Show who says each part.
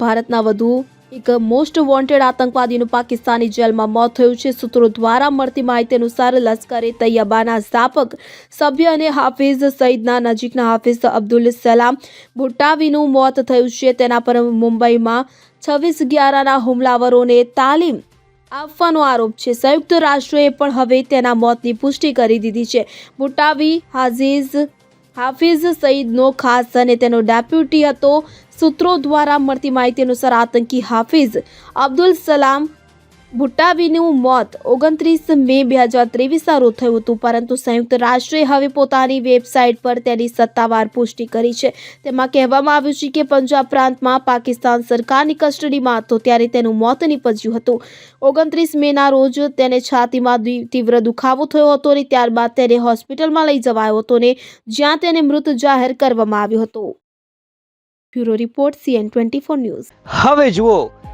Speaker 1: ભારતના વધુ એક મોસ્ટ વોન્ટેડ આતંકવાદીનું પાકિસ્તાની જેલમાં મોત થયું છે. સૂત્રો દ્વારા મળતી માહિતી અનુસાર લશ્કરે તૈયબાના સ્થાપક સભ્ય અને હાફિઝ સઈદના નજીકના હાફિઝ અબ્દુલ સલામ ભુટ્ટાવીનું મોત થયું છે. તેના પર મુંબઈમાં છવ્વીસ ગ્યારાના હુમલાવરોને તાલીમ આપવાનો આરોપ છે. સંયુક્ત રાષ્ટ્રોએ પણ હવે તેના મોતની પુષ્ટિ કરી દીધી છે. ભુટ્ટાવી હાઝીઝ હાફિઝ સઈદનો ખાસ અને તેનો ડેપ્યુટી હતો. સૂત્રો દ્વારા મળતી માહિતી અનુસાર આતંકી હાફિઝ અબ્દુલ સલામ ભુટ્ટાવીનું મોત ઓગણત્રીસ મે બે હજાર ત્રેવીસના રોજ થયું હતું, પરંતુ સંયુક્ત રાષ્ટ્રે હવે પોતાની વેબસાઇટ પર તેની સત્તાવાર પુષ્ટિ કરી છે. તેમાં કહેવામાં આવ્યું છે કે પંજાબ પ્રાંતમાં પાકિસ્તાન સરકારની કસ્ટડીમાં હતો, ત્યારે તેનું મોત નીપજ્યું હતું. ઓગણત્રીસ મેના રોજ તેને છાતીમાં તીવ્ર દુખાવો થયો હતો અને ત્યારબાદ તેને હોસ્પિટલમાં લઈ જવાયો હતો અને જ્યાં તેને મૃત જાહેર કરવામાં આવ્યો હતો. Bureau report, CN twenty four news.
Speaker 2: હવે જુઓ